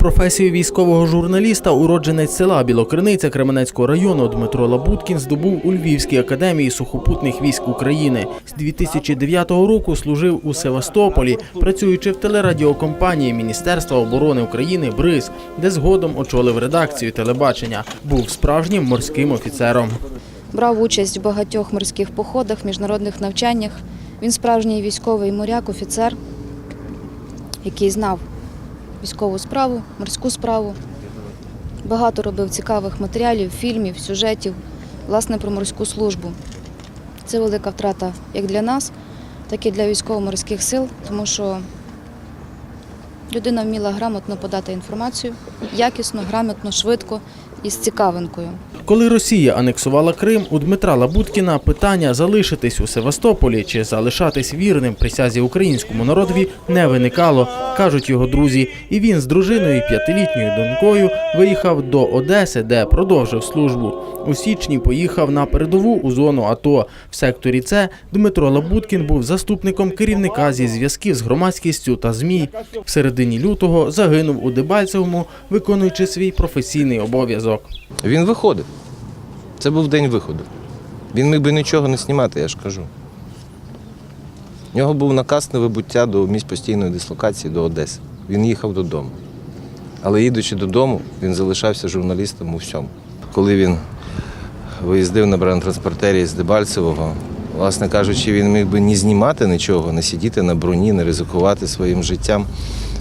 Професію військового журналіста уродженець села Білокриниця Кременецького району Дмитро Лабуткін здобув у Львівській академії сухопутних військ України. З 2009 року служив у Севастополі, працюючи в телерадіокомпанії Міністерства оборони України БРИЗ, де згодом очолив редакцію телебачення. Був справжнім морським офіцером. Брав участь в багатьох морських походах, міжнародних навчаннях. Він справжній військовий моряк, офіцер, який знав військову справу, морську справу. Багато робив цікавих матеріалів, фільмів, сюжетів, власне, про морську службу. Це велика втрата як для нас, так і для військово-морських сил, тому що людина вміла грамотно подати інформацію, якісно, грамотно, швидко і з цікавинкою. Коли Росія анексувала Крим, у Дмитра Лабуткіна питання залишитись у Севастополі чи залишатись вірним присязі українському народові не виникало, кажуть його друзі. І він з дружиною і п'ятилітньою донькою виїхав до Одеси, де продовжив службу. У січні поїхав на передову у зону АТО. В секторі С Дмитро Лабуткін був заступником керівника зі зв'язків з громадськістю та ЗМІ. В середині лютого загинув у Дебальцевому, виконуючи свій професійний обов'язок. Він виходив. Це був день виходу. Він міг би нічого не знімати, я ж кажу. У нього був наказ на вибуття до місць постійної дислокації до Одеси. Він їхав додому. Але їдучи додому, він залишався журналістом у всьому. Коли він виїздив на бронетранспортері з Дебальцевого, власне кажучи, він міг би не знімати нічого, не сидіти на броні, не ризикувати своїм життям,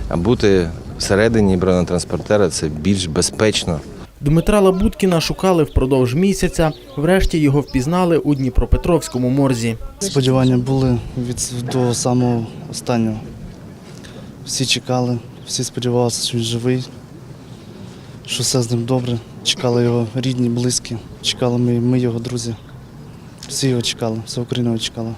а бути всередині бронетранспортера це більш безпечно. Дмитра Лабуткіна шукали впродовж місяця. Врешті його впізнали у Дніпропетровському морзі. Сподівання були від до самого останнього. Всі чекали, всі сподівалися, що він живий, що все з ним добре. Чекали його рідні, близькі, чекали ми, ми його друзі. Всі його чекали, вся Україна його чекала.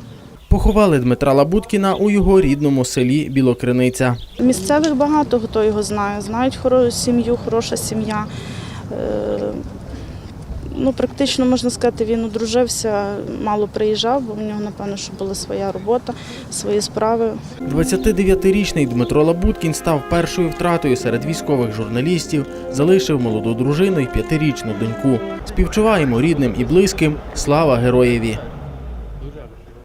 Поховали Дмитра Лабуткіна у його рідному селі Білокриниця. Місцевих багато хто його знає. Знають хорошу сім'ю, хороша сім'я. Е, Ну, практично можна сказати, він одружився, мало приїжджав, бо в нього, напевно, що була своя робота, свої справи. 29-річний Дмитро Лабуткін став першою втратою серед військових журналістів, залишив молоду дружину і п'ятирічну доньку. Співчуваємо рідним і близьким. Слава героєві!